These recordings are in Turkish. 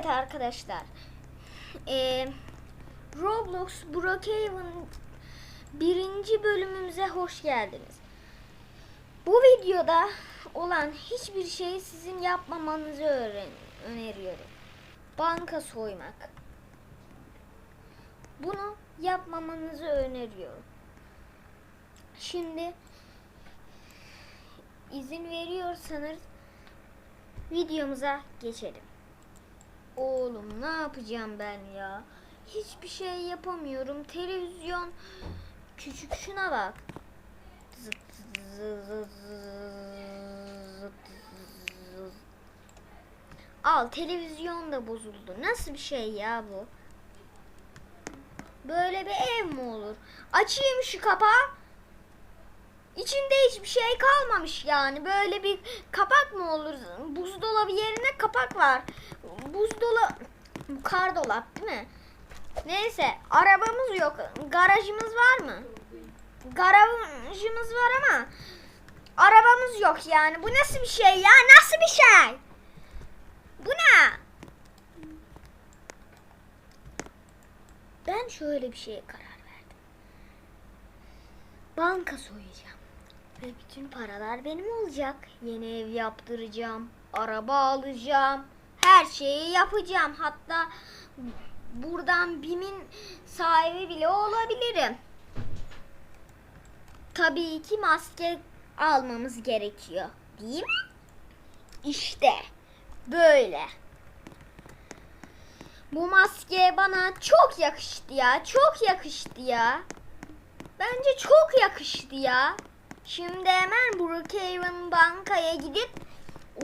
Evet arkadaşlar. Ee, Roblox Brookhaven birinci bölümümüze hoş geldiniz. Bu videoda olan hiçbir şeyi sizin yapmamanızı öğren öneriyorum. Banka soymak. Bunu yapmamanızı öneriyorum. Şimdi izin veriyorsanız videomuza geçelim. Oğlum ne yapacağım ben ya? Hiçbir şey yapamıyorum. Televizyon küçük şuna bak. Zıt zıt zıt zıt. Al televizyon da bozuldu. Nasıl bir şey ya bu? Böyle bir ev mi olur? Açayım şu kapağı. İçinde hiçbir şey kalmamış yani. Böyle bir kapak mı olur? Buzdolabı yerine kapak var. Buzdolabı kar dolap değil mi? Neyse arabamız yok. Garajımız var mı? Garajımız var ama arabamız yok yani. Bu nasıl bir şey ya? Nasıl bir şey? Bu ne? Ben şöyle bir şeye karar verdim. Banka soyacağım. Ve bütün paralar benim olacak. Yeni ev yaptıracağım. Araba alacağım. Her şeyi yapacağım. Hatta buradan BİM'in sahibi bile olabilirim. Tabii ki maske almamız gerekiyor. Değil mi? İşte böyle. Bu maske bana çok yakıştı ya. Çok yakıştı ya. Bence çok yakıştı ya. Şimdi hemen Brookhaven bankaya gidip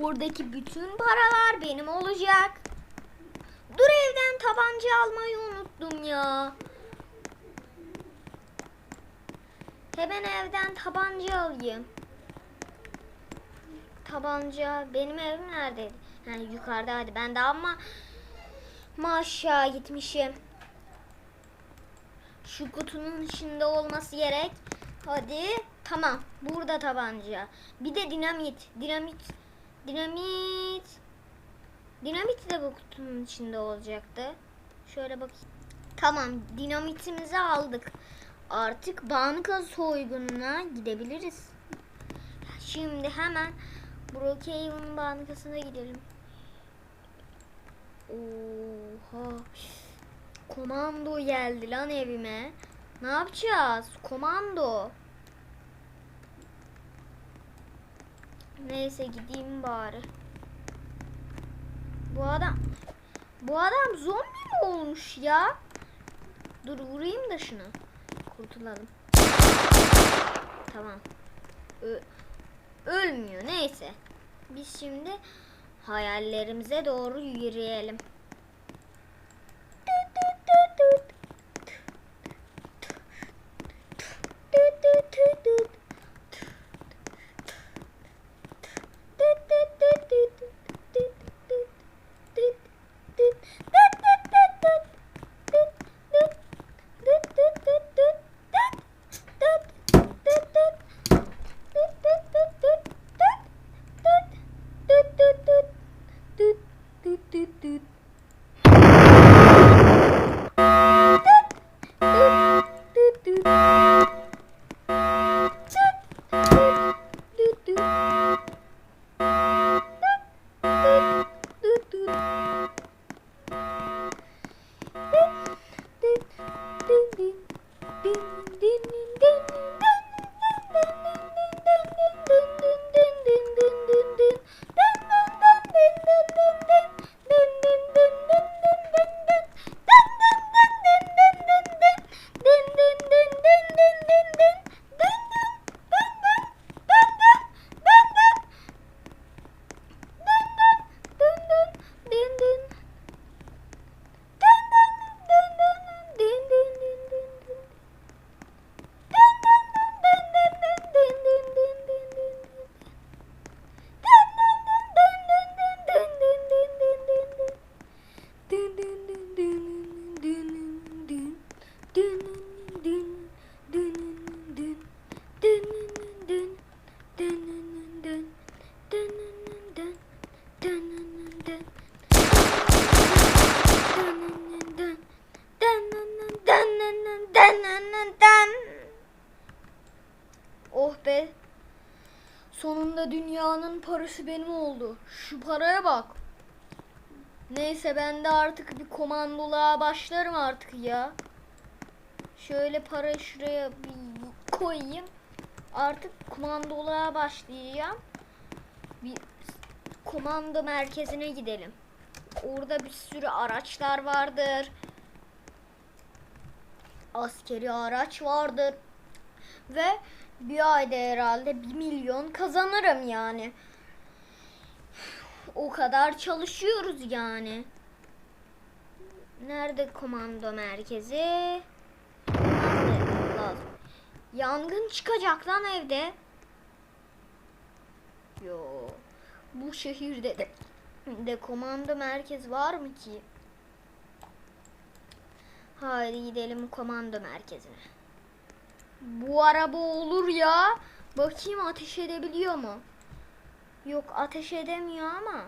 oradaki bütün paralar benim olacak. Dur evden tabanca almayı unuttum ya. Hemen evden tabanca alayım. Tabanca benim evim neredeydi? Yani yukarıda hadi ben de ama aşağı gitmişim. Şu kutunun içinde olması gerek. Hadi. Tamam. Burada tabanca. Bir de dinamit. Dinamit. Dinamit. Dinamit de bu kutunun içinde olacaktı. Şöyle bakayım. Tamam. Dinamitimizi aldık. Artık banka soygununa gidebiliriz. Şimdi hemen Brookhaven bankasına gidelim. Oha. Komando geldi lan evime. Ne yapacağız? Komando. Neyse gideyim bari. Bu adam bu adam zombi mi olmuş ya? Dur vurayım da şunu. Kurtulalım. Tamam. Ö ölmüyor neyse. Biz şimdi hayallerimize doğru yürüyelim. Den den den den. Oh be. Sonunda dünyanın parası benim oldu. Şu paraya bak. Neyse ben de artık bir komandoluğa başlarım artık ya. Şöyle para şuraya bir koyayım. Artık komandoluğa başlayacağım. Bir komando merkezine gidelim. Orada bir sürü araçlar vardır. Askeri araç vardır. Ve bir ayda herhalde bir milyon kazanırım yani. O kadar çalışıyoruz yani. Nerede komando merkezi? Yangın çıkacak lan evde. Yo. Bu şehirde de, de komando merkez var mı ki? Haydi gidelim komando merkezine. Bu araba olur ya. Bakayım ateş edebiliyor mu? Yok ateş edemiyor ama.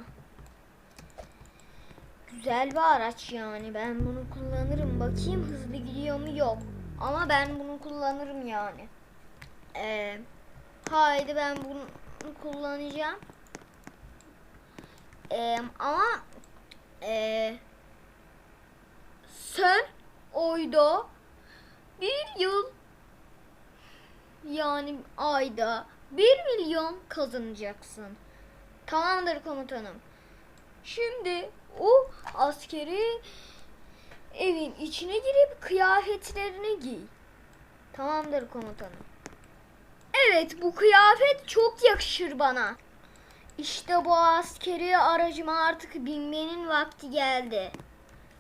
Güzel bir araç yani. Ben bunu kullanırım. Bakayım hızlı gidiyor mu? Yok. Ama ben bunu kullanırım yani. Ee, haydi ben bunu kullanacağım. Ee, ama ee, sen oyda bir yıl yani ayda bir milyon kazanacaksın. Tamamdır komutanım. Şimdi o askeri evin içine girip kıyafetlerini giy. Tamamdır komutanım. Evet bu kıyafet çok yakışır bana. İşte bu askeri aracıma artık binmenin vakti geldi.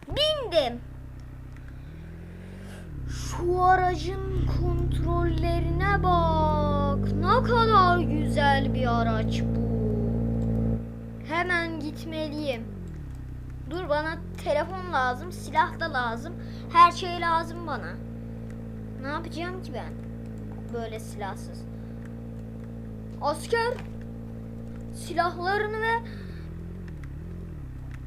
Bindim. Şu aracın kontrollerine bak. Ne kadar güzel bir araç bu. Hemen gitmeliyim. Dur bana telefon lazım, silah da lazım. Her şey lazım bana. Ne yapacağım ki ben? Böyle silahsız. Asker silahlarını ve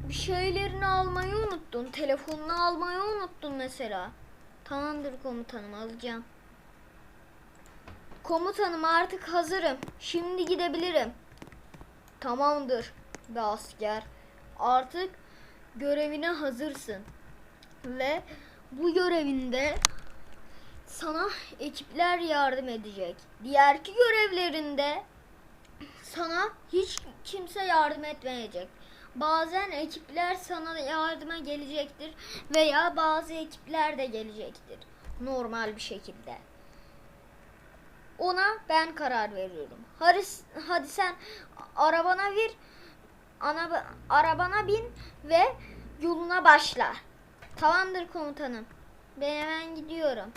bir şeylerini almayı unuttun. Telefonunu almayı unuttun mesela. Tamamdır komutanım alacağım. Komutanım artık hazırım. Şimdi gidebilirim. Tamamdır be asker. Artık görevine hazırsın. Ve bu görevinde sana ekipler yardım edecek. Diğerki görevlerinde sana hiç kimse yardım etmeyecek. Bazen ekipler sana yardıma gelecektir veya bazı ekipler de gelecektir. Normal bir şekilde. Ona ben karar veriyorum. Hadi, hadi sen arabana bir ana, arabana bin ve yoluna başla. Tamamdır komutanım. Ben hemen gidiyorum.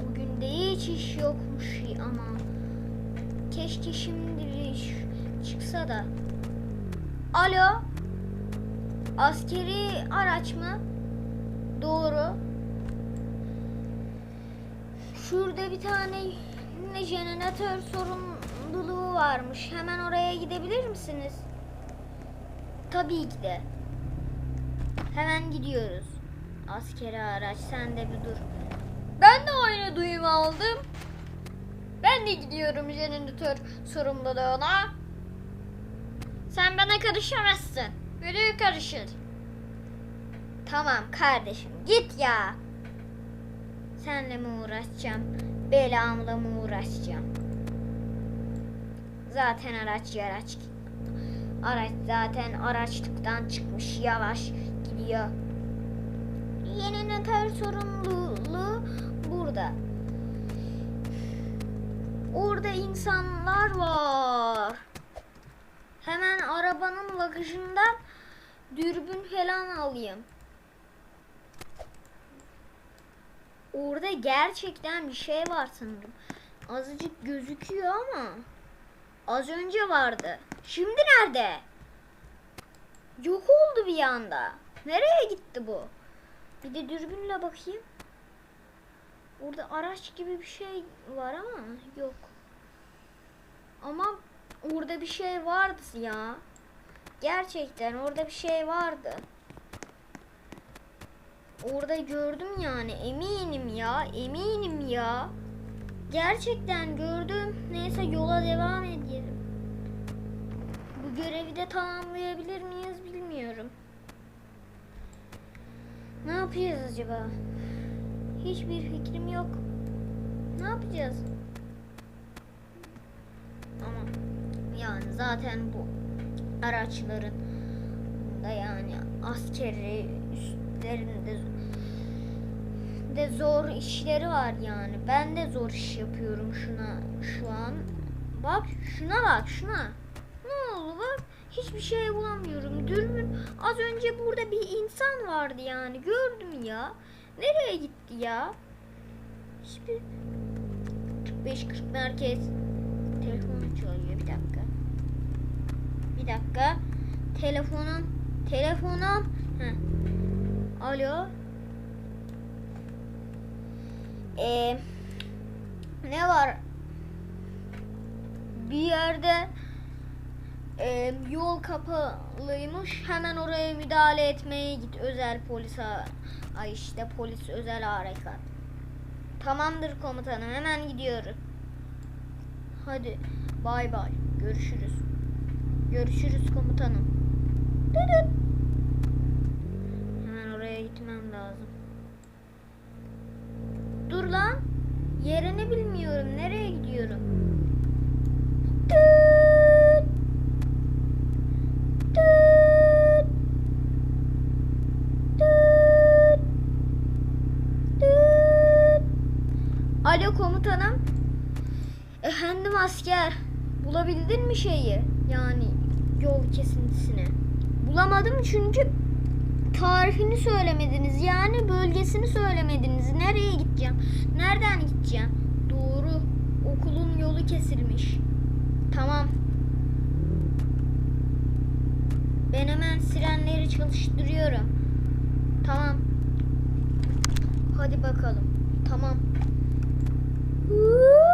Bugün de hiç iş yokmuş ama keşke şimdi çıksa da. Alo. Askeri araç mı? Doğru. Şurada bir tane ne jeneratör sorumluluğu varmış. Hemen oraya gidebilir misiniz? Tabii ki de. Hemen gidiyoruz. Askeri araç sen de bir dur. Ben de aynı duyumu aldım. Ben de gidiyorum jeneratör sorumluluğuna. Sen bana karışamazsın. Biri karışır. Tamam kardeşim git ya. Senle mi uğraşacağım? Belamla mı uğraşacağım? Zaten araç yaraç. Araç zaten araçlıktan çıkmış yavaş gidiyor. Yeni noter sorumluluğu burada. Orada insanlar var. Hemen arabanın bagajından dürbün falan alayım. Orada gerçekten bir şey var sanırım. Azıcık gözüküyor ama az önce vardı. Şimdi nerede? Yok oldu bir anda. Nereye gitti bu? Bir de dürbünle bakayım. Orada araç gibi bir şey var ama yok. Ama orada bir şey vardı ya. gerçekten orada bir şey vardı. Orada gördüm yani eminim ya eminim ya. Gerçekten gördüm. Neyse yola devam edelim. Bu görevi de tamamlayabilir miyiz bilmiyorum. Ne yapacağız acaba? Hiçbir fikrim yok. Ne yapacağız? Ama yani zaten bu araçların da yani askeri üstlerinde de zor işleri var yani. Ben de zor iş yapıyorum şuna şu an. Bak şuna bak şuna. Ne oldu bak hiçbir şey bulamıyorum. Dürbün az önce burada bir insan vardı yani gördüm ya. Nereye gitti ya? Hiçbir 45-40 merkez telefonu çalıyor bir dakika. Bir dakika. Telefonum. Telefonum. Heh. Alo. Ee, ne var? Bir yerde e, yol kapalıymış. Hemen oraya müdahale etmeye git. Özel polis. Ay işte polis özel harekat. Tamamdır komutanım. Hemen gidiyoruz. Hadi. Bay bay. Görüşürüz. Görüşürüz komutanım. Düdüt. Hemen oraya gitmem lazım. Dur lan. Yerini bilmiyorum. Nereye gidiyorum? Alo komutanım. Efendim asker. Bulabildin mi şeyi? Yani yol kesintisini. Bulamadım çünkü tarifini söylemediniz. Yani bölgesini söylemediniz. Nereye gideceğim? Nereden gideceğim? Doğru. Okulun yolu kesilmiş. Tamam. Ben hemen sirenleri çalıştırıyorum. Tamam. Hadi bakalım. Tamam. Ooh.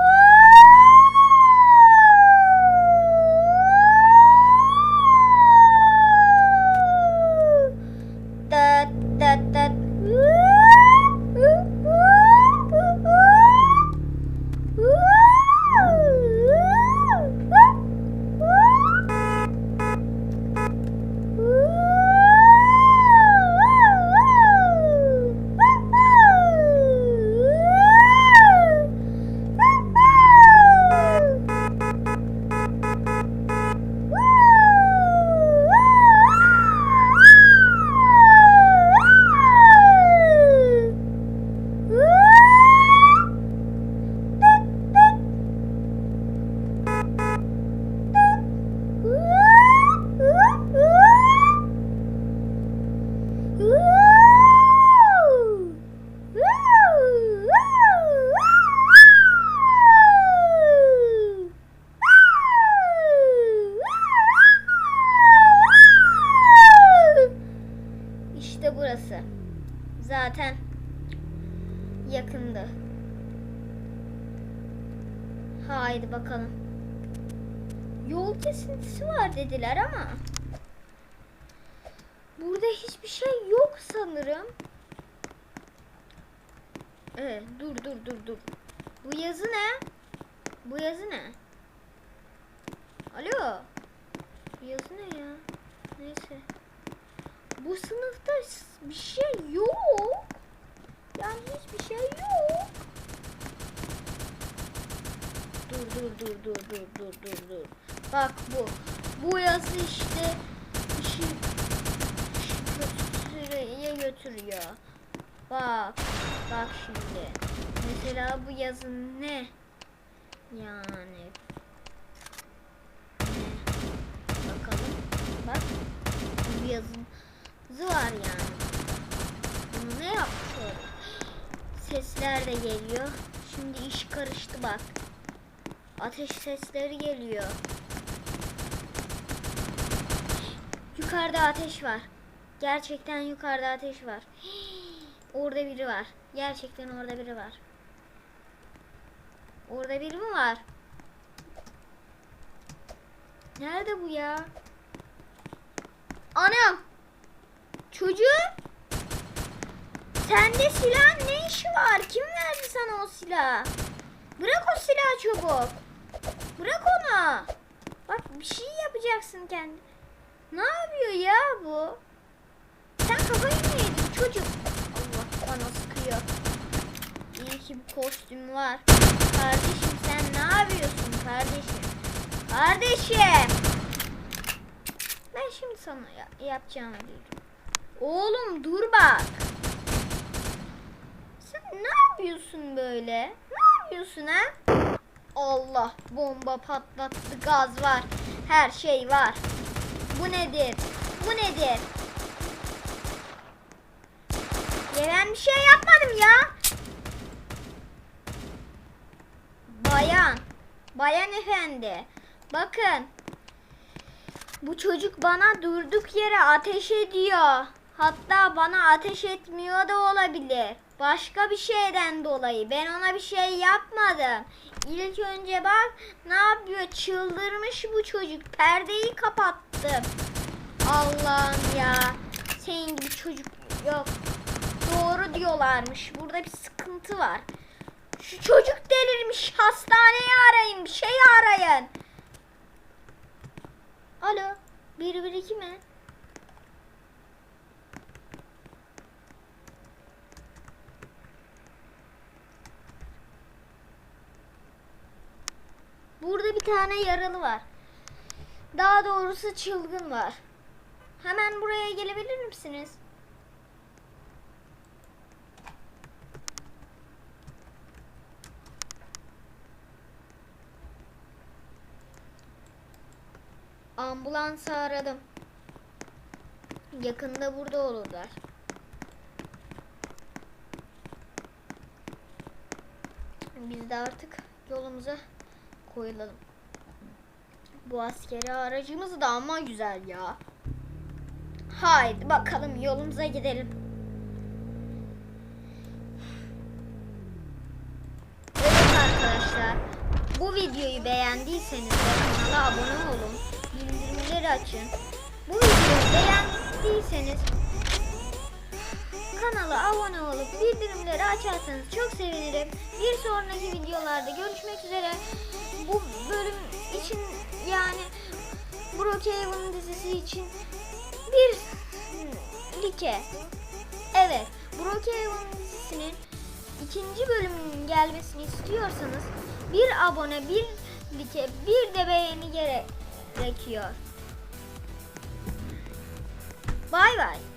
İşte burası. Zaten yakındı. Haydi bakalım. Yol kesintisi var dediler ama burada hiçbir şey yok sanırım. Evet, dur dur dur dur. Bu yazı ne? Bu yazı ne? Alo. Bu yazı ne ya? Neyse. Bu sınıfta bir şey yok. Yani hiçbir şey yok. Dur dur dur dur dur dur dur dur. Bak bu. Bu yazı işte işi, işi kötüye götürüyor. Bak. Bak şimdi. Mesela bu yazı ne? Yani. Bakalım. Bak. Bu yazın yazı var yani. Bunu ne orada? Sesler de geliyor. Şimdi iş karıştı bak. Ateş sesleri geliyor. Yukarıda ateş var. Gerçekten yukarıda ateş var. Orada biri var. Gerçekten orada biri var. Orada biri mi var? Nerede bu ya? Anam. Çocuğum. Sende silah ne işi var? Kim verdi sana o silahı? Bırak o silahı çabuk. Bırak onu. Bak bir şey yapacaksın kendi. Ne yapıyor ya bu? Sen kafayı mı yedin çocuk? Allah bana sıkıyor. İyi ki bir kostüm var. Kardeşim sen ne yapıyorsun kardeşim? Kardeşim. Ben şimdi sana ya- yapacağımı bilirim. Oğlum dur bak. Sen ne yapıyorsun böyle? Ne yapıyorsun ha? Allah bomba patlattı gaz var. Her şey var. Bu nedir? Bu nedir? Ya ben bir şey yapmadım ya. Bayan. Bayan efendi. Bakın. Bu çocuk bana durduk yere ateş ediyor. Hatta bana ateş etmiyor da olabilir. Başka bir şeyden dolayı. Ben ona bir şey yapmadım. İlk önce bak ne yapıyor? Çıldırmış bu çocuk. Perdeyi kapattım. Allah'ım ya. Senin gibi çocuk yok. Doğru diyorlarmış. Burada bir sıkıntı var. Şu çocuk delirmiş. Hastaneyi arayın. Bir şey arayın. Alo. 112 mi? Burada bir tane yaralı var. Daha doğrusu çılgın var. Hemen buraya gelebilir misiniz? Ambulansı aradım. Yakında burada olurlar. Biz de artık yolumuza koyulalım. Bu askeri aracımız da ama güzel ya. Haydi bakalım yolumuza gidelim. Evet arkadaşlar. Bu videoyu beğendiyseniz kanala abone olun. Bildirimleri açın. Bu videoyu beğendiyseniz kanala abone olup bildirimleri açarsanız çok sevinirim. Bir sonraki videolarda görüşmek üzere. Bu bölüm için yani Brookhaven dizisi için bir like. Evet, Brookhaven dizisinin ikinci bölümünün gelmesini istiyorsanız bir abone, bir like, bir de beğeni gerekiyor. Bay bay.